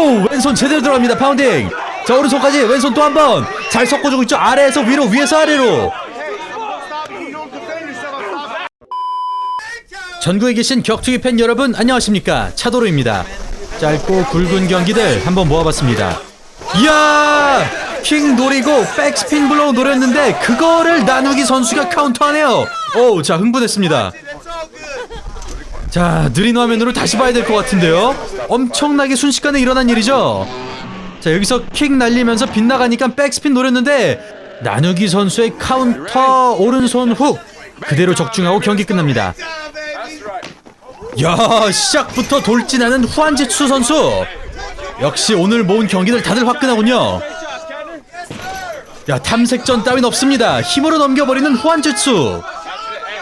오 왼손 제대로 들어갑니다 파운딩. 자 오른손까지 왼손 또 한 번. 잘 섞어주고 있죠? 아래에서 위로 위에서 아래로. 전국에 계신 격투기 팬 여러분 안녕하십니까? 차도로입니다. 짧고 굵은 경기들 한번 모아봤습니다. 이야! 킹 노리고 백스핀 블로우 노렸는데 그거를 나누기 선수가 카운터하네요. 오자 흥분했습니다 자 느린 화면으로 다시 봐야 될 것 같은데요. 엄청나게 순식간에 일어난 일이죠. 자 여기서 킥 날리면서 빗나가니까 백스핀 노렸는데 나누기 선수의 카운터 오른손 훅 그대로 적중하고 경기 끝납니다. 야 시작부터 돌진하는 후안지추 선수. 역시 오늘 모은 경기들 다들 화끈하군요. 야 탐색전 따윈 없습니다. 힘으로 넘겨버리는 후안지추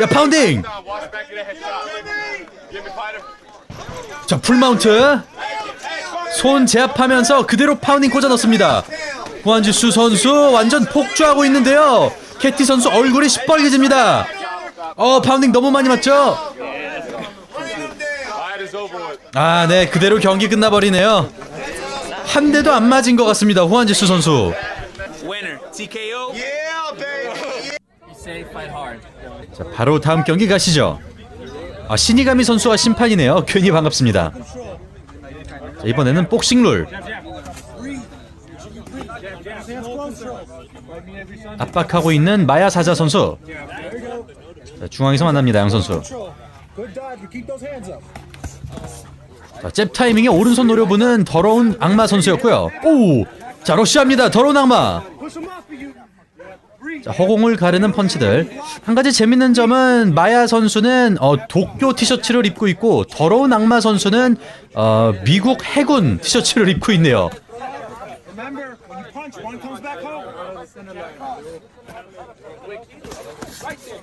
야 파운딩 자 풀마운트. 손 제압하면서 그대로 파운딩 꽂아 넣습니다. 후안지수 선수 완전 폭주하고 있는데요. 캐티 선수 얼굴이 시뻘개집니다. 어 파운딩 너무 많이 맞죠? 아 네 그대로 경기 끝나버리네요. 한 대도 안 맞은 것 같습니다 후안지수 선수. 자, 바로 다음 경기 가시죠. 아, 신이가미 선수와 심판이네요. 괜히 반갑습니다. 자, 이번에는 복싱 룰. 압박하고 있는 마야 사자 선수. 자, 중앙에서 만납니다. 양 선수. 자, 잽 타이밍에 오른손 노려보는 더러운 악마 선수였고요. 오! 자, 러시아입니다. 더러운 악마. 자, 허공을 가르는 펀치들. 한 가지 재밌는 점은 마야 선수는 어, 도쿄 티셔츠를 입고 있고 더러운 악마 선수는 어, 미국 해군 티셔츠를 입고 있네요.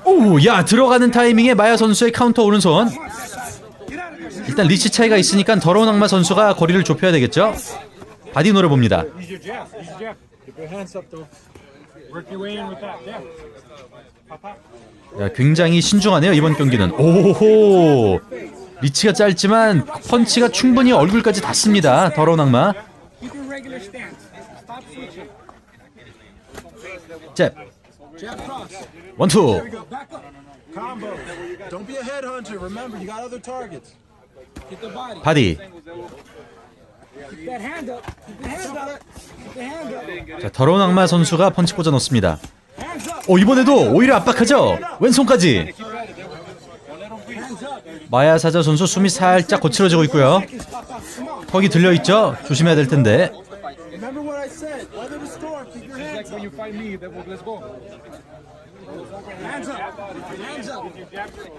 오, 야 들어가는 타이밍에 마야 선수의 카운터 오른손. 일단 리치 차이가 있으니까 더러운 악마 선수가 거리를 좁혀야 되겠죠. 바디 노려 봅니다. 야, 굉장히 신중하네요 이번 경기는. 오호. 리치가 짧지만 펀치가 충분히 얼굴까지 닿습니다. 더러운 악마. 잽. 원투. 바디. 자, 더러운 악마 선수가 펀치 꽂아 up. 오 이번에도 오히려 압박하죠. 왼손까지. 마야 사자 선수 숨이 살짝 거칠어지고 있고요. 턱이 들려 있죠. 조심해야 될 텐데.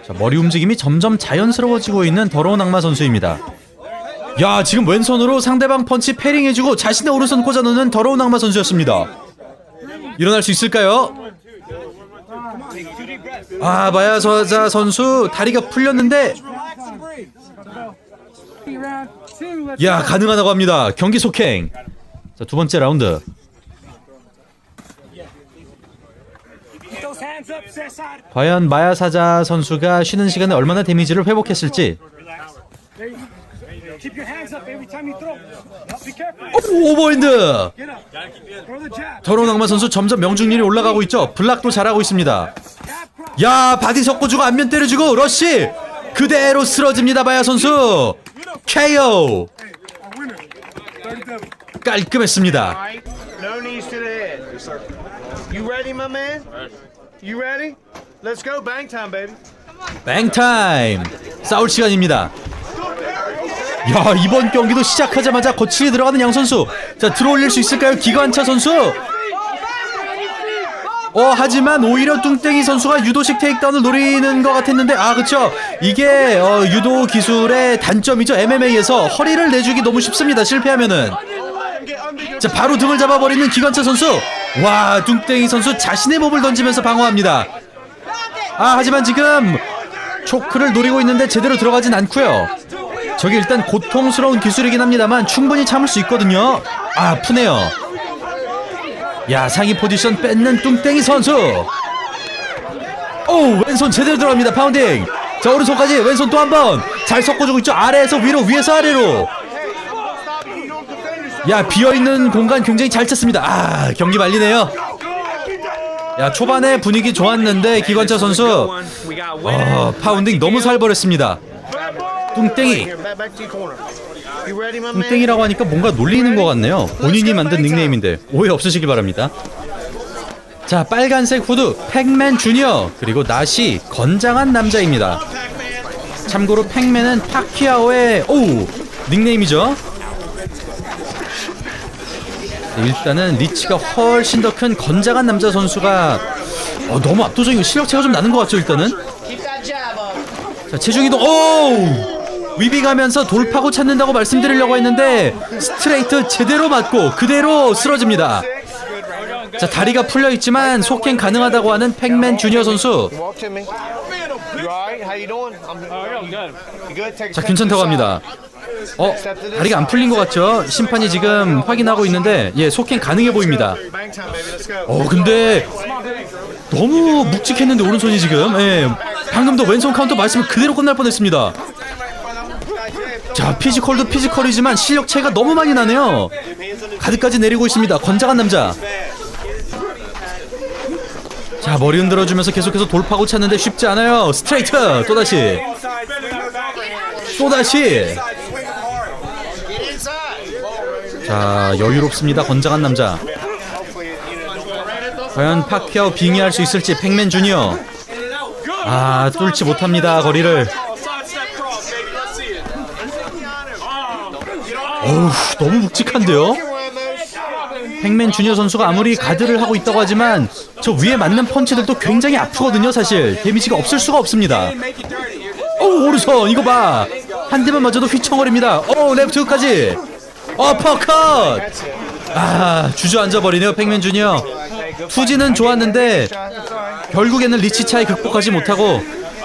자, 머리 움직임이 점점 자연스러워지고 있는 더러운 악마 선수입니다. 야 지금 왼손으로 상대방 펀치 패링해주고 자신의 오른손 꽂아 넣는 더러운 악마 선수였습니다. 일어날 수 있을까요? 아 마야 사자 선수 다리가 풀렸는데 야 가능하다고 합니다. 경기 속행. 자 두 번째 라운드. 과연 마야 사자 선수가 쉬는 시간에 얼마나 데미지를 회복했을지. Keep your hands up every time you throw. Be careful. 오, 오버핸드. Get up. Throw the jab. 더러운 악마 선수 점점 명중률이 올라가고 있죠. 블락도 잘하고 있습니다. Jab cross. 야 바디 섞어주고 안면 때려주고 러쉬 그대로 쓰러집니다 마야 선수 KO Winner. 37. 깔끔했습니다 Alright, no knees to the head. You ready, my man? You ready? Let's go, bang time, baby. 뱅타임 싸울 시간입니다 야 이번 경기도 시작하자마자 거칠게 들어가는 양 선수. 자 들어올릴 수 있을까요? 기관차 선수. 어 하지만 오히려 뚱땡이 선수가 유도식 테이크다운을 노리는 것 같았는데 아 그쵸? 이게 어, 유도 기술의 단점이죠. MMA에서 허리를 내주기 너무 쉽습니다. 실패하면은. 자 바로 등을 잡아버리는 기관차 선수. 와 뚱땡이 선수 자신의 몸을 던지면서 방어합니다. 아 하지만 지금 초크를 노리고 있는데 제대로 들어가진 않고요 저게 일단 고통스러운 기술이긴 합니다만 충분히 참을 수 있거든요. 아 아프네요. 야 상위 포지션 뺏는 뚱땡이 선수. 오 왼손 제대로 들어갑니다 파운딩. 자 오른손까지 왼손 또 한 번. 잘 섞어주고 있죠? 아래에서 위로 위에서 아래로. 야 비어있는 공간 굉장히 잘 찼습니다. 아 경기 말리네요. 야 초반에 분위기 좋았는데 기관차 선수. 어, 파운딩 너무 살벌했습니다 뚱땡이? 뚱땡이라고 하니까 뭔가 놀리는 것 같네요. 본인이 만든 닉네임인데 오해 없으시길 바랍니다. 자 빨간색 후드 팩맨 주니어 그리고 낫이 건장한 남자입니다. 참고로 팩맨은 파키아오의 오 닉네임이죠? 네, 일단은 리치가 훨씬 더 큰 건장한 남자 선수가 어, 너무 압도적인 실력 차가 좀 나는 것 같죠 일단은? 자 체중이동 오 위빙하면서 돌파고 찾는다고 말씀드리려고 했는데 스트레이트 제대로 맞고 그대로 쓰러집니다. 자 다리가 풀려 있지만 속행 가능하다고 하는 팩맨 주니어 선수. 자 괜찮다고 합니다. 어 다리가 안 풀린 것 같죠? 심판이 지금 확인하고 있는데 예 속행 가능해 보입니다. 어 근데 너무 묵직했는데 오른손이 지금. 예 방금도 왼손 카운터 말씀을 그대로 끝날 뻔했습니다 자 피지컬도 피지컬이지만 실력 차이가 너무 많이 나네요. 가드까지 내리고 있습니다. 건장한 남자. 자 머리 흔들어주면서 계속해서 돌파고 찾는데 쉽지 않아요. 스트레이트! 또다시. 또다시. 자 여유롭습니다. 건장한 남자. 과연 파키아오 빙의할 수 있을지 팩맨 주니어. 아 뚫지 못합니다 거리를 어우 너무 묵직한데요? 팩맨 주니어 선수가 아무리 가드를 하고 있다고 하지만 저 위에 맞는 펀치들도 굉장히 아프거든요 사실. 데미지가 없을 수가 없습니다. 오 오른손 이거 봐 한 대만 맞아도 휘청거립니다. 오 레프트까지. 어퍼컷! 아 주저앉아 버리네요 팩맨 주니어. 투지는 좋았는데 결국에는 리치 차이 극복하지 못하고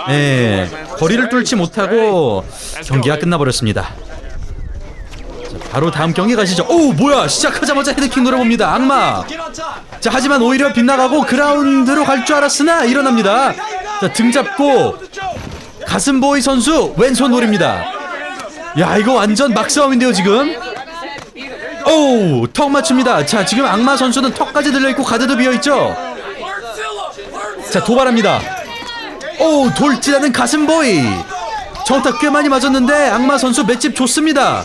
예 거리를 뚫지 못하고 경기가 끝나버렸습니다. 자, 바로 다음 경기 가시죠 오 뭐야 시작하자마자 헤드킥 노려봅니다 악마 자 하지만 오히려 빗나가고 그라운드로 갈 줄 알았으나 일어납니다 자등 잡고 가슴보이 선수 왼손 노립니다 야 이거 완전 막싸움인데요 지금 오, 턱 맞춥니다. 자, 지금 악마 선수는 턱까지 들려있고 가드도 비어있죠? 자, 도발합니다. 오, 돌진하는 가슴보이. 정타 꽤 많이 맞았는데 악마 선수 맷집 좋습니다.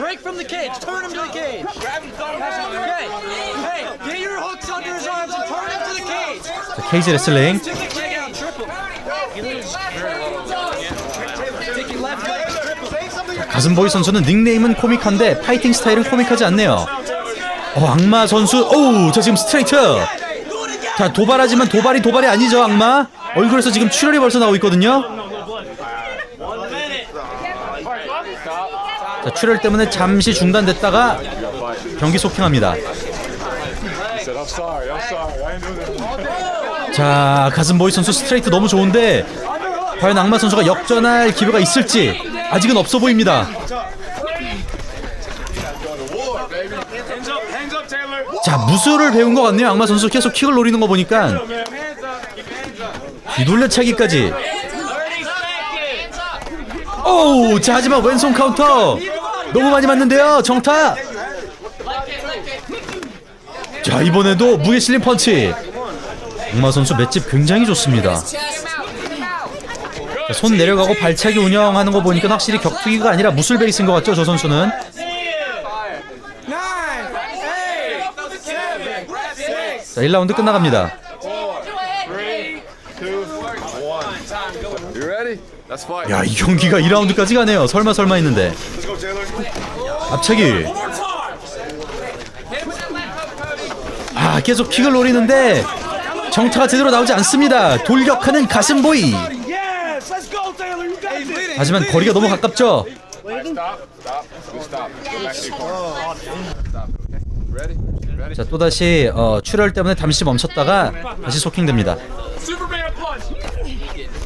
Break from the cage! Turn him to the cage! Okay! Hey! Get your hooks under his arms and turn him to the cage! 자, 케이지 레슬링. Take the! Take your left leg! 가슴보이 선수는 닉네임은 코믹한데 파이팅 스타일은 코믹하지 않네요. 어, 악마 선수. 오, 자, 지금 스트레이트. 자, 도발하지만 도발이 도발이 아니죠, 악마. 얼굴에서 지금 출혈이 벌써 나오고 있거든요. 자, 출혈 때문에 잠시 중단됐다가 경기 속행합니다. 자, 가슴보이 선수 스트레이트 너무 좋은데 과연 악마 선수가 역전할 기회가 있을지 아직은 없어 보입니다. 자, 무술을 배운 것 같네요. 악마 선수 계속 킥을 노리는 거 보니까. 뒤돌려차기까지. 오, 자 하지만 왼손 카운터 너무 많이 맞는데요. 정타. 자 이번에도 무게 실린 펀치. 악마 선수 맷집 굉장히 좋습니다. 자, 손 내려가고 발차기 운영하는 거 보니까 확실히 격투기가 아니라 무술 베이스인 것 같죠, 저 선수는. 자, 1라운드 끝나갑니다. You ready? Let's fight. 야, 이 경기가 2라운드까지 가네요. 설마 설마 했는데. 앞차기. 아, 계속 킥을 노리는데 정타가 제대로 나오지 않습니다. 돌격하는 가슴보이. 하지만 거리가 너무 가깝죠. 자, 또다시 어, 출혈 때문에 잠시 멈췄다가 다시 소킹됩니다.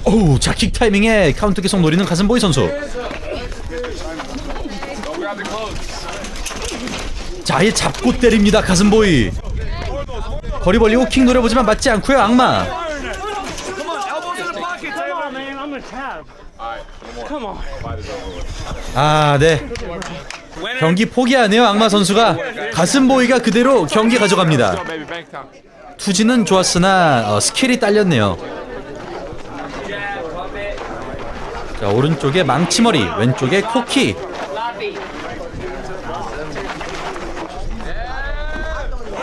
오우, 자, 킥 타이밍에 카운트 계속 노리는 가슴보이 선수. 자, 아예 잡고 때립니다. 가슴보이. 거리 벌리고 킥 노려보지만 맞지 않고요. 악마. 아, 네. Winner, 경기 포기하네요 악마 선수가 가슴 보이가 그대로 경기 가져갑니다. 투지는 좋았으나 어, 스킬이 딸렸네요 자 오른쪽에 망치머리 왼쪽에 코키.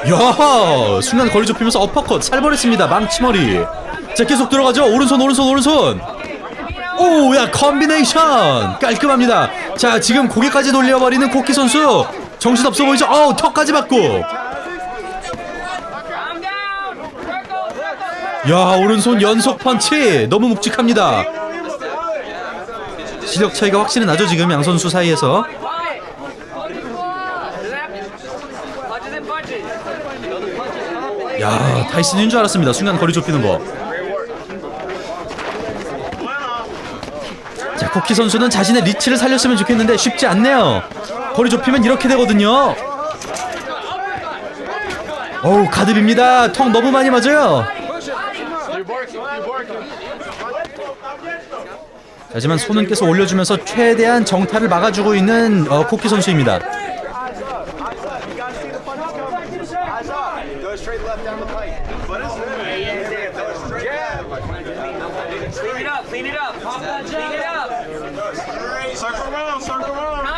야 순간 거리 좁히면서 어퍼컷 살벌했습니다 망치머리. 자 계속 들어가죠. 오른손 오른손 오른손. 오 야 컨비네이션. 깔끔합니다. 자 지금 고개까지 돌려버리는 코키 선수. 정신 없어 보이죠? 어우 턱까지 맞고. 야 오른손 연속 펀치. 너무 묵직합니다 실력 차이가 확실히 나죠 지금 양 선수 사이에서 야 타이슨인 줄 알았습니다 순간 거리 좁히는 거 자, 코키 선수는 자신의 리치를 살렸으면 좋겠는데 쉽지 않네요. 거리 좁히면 이렇게 되거든요. 어우, 가드입니다. 턱 너무 많이 맞아요. 하지만 손은 계속 올려주면서 최대한 정타를 막아주고 있는 어, 코키 선수입니다.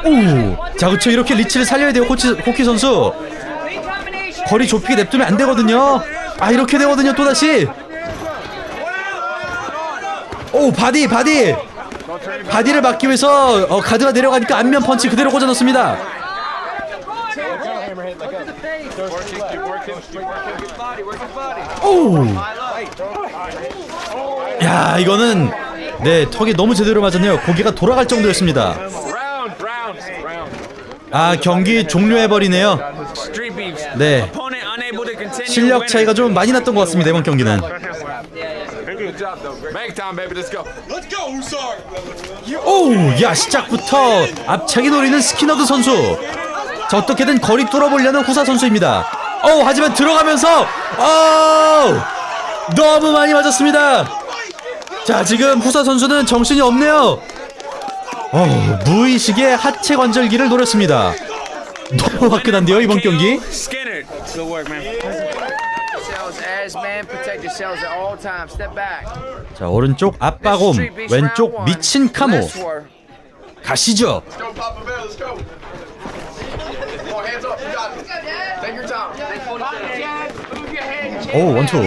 오, 자, 그쵸. 이렇게 리치를 살려야 돼요, 코치, 코키 선수. 거리 좁히게 냅두면 안 되거든요. 아, 이렇게 되거든요, 또다시. 오, 바디, 바디. 바디를 막기 위해서 어, 가드가 내려가니까 안면 펀치 그대로. Keep working. 오. 야, 이거는 네, 턱이 너무 제대로 맞았네요. 고개가 돌아갈 정도였습니다. 아, 경기 종료해 버리네요. 네. 실력 차이가 좀 많이 났던 것 같습니다. 이번 경기는. Bank time, baby. Let's go. 오, 야 시작부터 앞차기 노리는 스키너드 선수. 자 어떻게든 거리 뚫어보려는 후사 선수입니다. 오, 하지만 들어가면서 오, 너무 많이 맞았습니다. 자 지금 후사 선수는 정신이 없네요. 어, 무의식의 하체 관절기를 노렸습니다. 너무 화끈한데요 이번 경기. Skinner. Good work, man. 자 오른쪽 beast 왼쪽. 미친 카모. 가시죠. 오 원투.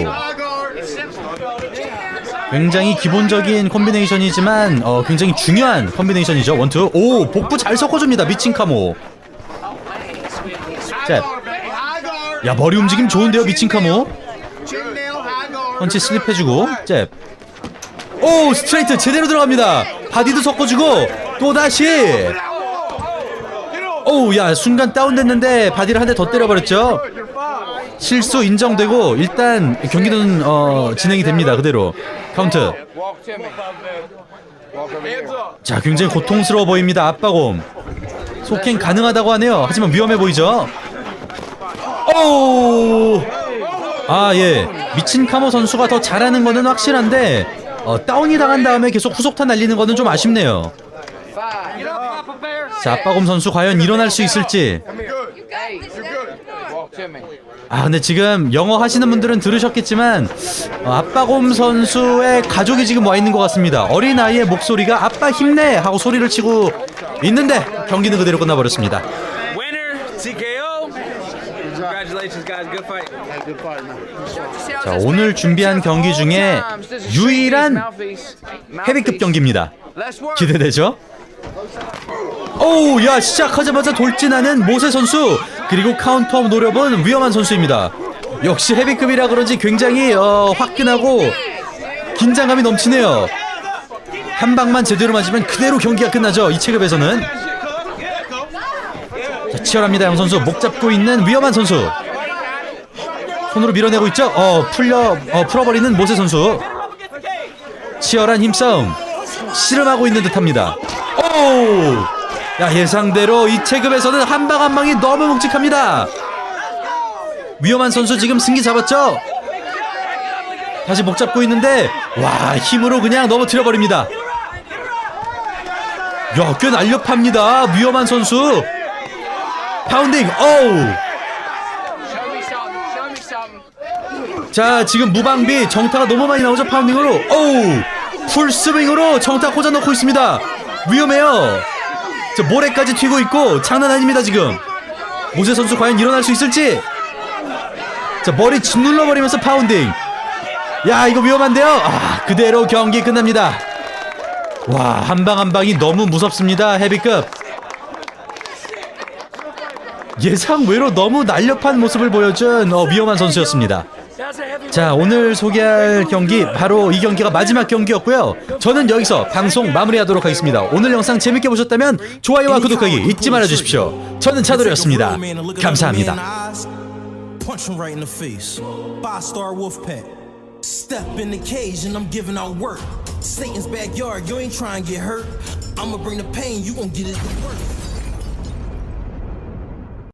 굉장히 기본적인 콤비네이션이지만 어, 굉장히 중요한 콤비네이션이죠 원투 오 복부 잘 섞어줍니다 미친 카모 잽 야 머리 움직임 좋은데요 미친 카모? 펀치 슬립해주고 잽오 스트레이트 제대로 들어갑니다. 바디도 섞어주고 또다시. 오야 순간 다운됐는데 바디를 한 대 더 때려버렸죠. 실수 인정되고 일단 경기는 어, 진행이 됩니다 그대로. 카운트. 자 굉장히 고통스러워 보입니다 압박옴. 속행 가능하다고 하네요. 하지만 위험해 보이죠 오 아 예 미친 카모 선수가 더 잘하는 거는 확실한데 어, 다운이 당한 다음에 계속 후속타 날리는 거는 좀 아쉽네요. 자 압박옴 선수 과연 일어날 수 있을지. 아 근데 지금 영어 하시는 분들은 들으셨겠지만 어, 아빠곰 선수의 가족이 지금 와 있는 것 같습니다. 어린 아이의 목소리가 아빠 힘내 하고 소리를 치고 있는데 경기는 그대로 끝나버렸습니다. Winner. TKO. Congratulations, guys. Good fight. 자 오늘 준비한 경기 중에 유일한 헤비급 경기입니다. 기대되죠? 오야 시작하자마자 돌진하는 모세 선수 그리고 카운터업 노려본 위험한 선수입니다. 역시 헤비급이라 그런지 굉장히 어, 화끈하고 긴장감이 넘치네요. 한 방만 제대로 맞으면 그대로 경기가 끝나죠. 이 체급에서는 자, 치열합니다. 양 선수 목 잡고 있는 위험한 선수 손으로 밀어내고 있죠. 어 풀려 어, 풀어버리는 모세 선수 치열한 힘싸움 씨름하고 있는 듯합니다. 오! 야 예상대로 이 체급에서는 한 방 한 방이 너무 묵직합니다. 위험한 선수 지금 승기 잡았죠? 다시 목 잡고 있는데 와 힘으로 그냥 넘어뜨려 버립니다. 야 꽤 날렵합니다. 위험한 선수. 파운딩. something. 자 지금 무방비 정타가 너무 많이 나오죠 파운딩으로? 어우 풀스윙으로 정타 꽂아넣고 있습니다. 위험해요. 자 모래까지 튀고 있고 장난 아닙니다 지금. 모세 선수 과연 일어날 수 있을지? 자 머리 짓눌러 버리면서 파운딩. 야 이거 위험한데요? 아 그대로 경기 끝납니다. 와 한 방 한 방이 너무 무섭습니다 헤비급 예상 외로 너무 날렵한 모습을 보여준 어, 위험한 선수였습니다. 자 오늘 소개할 경기 바로 이 경기가 마지막 경기였고요. 저는 여기서 방송 마무리하도록 하겠습니다. 오늘 영상 재밌게 보셨다면 좋아요와 구독하기 잊지 말아 주십시오. 저는 차도리였습니다. 감사합니다. Step in the cage and I'm giving out work. Satan's backyard, you ain't trying to get hurt. I'ma bring the pain, you gon' get it to work.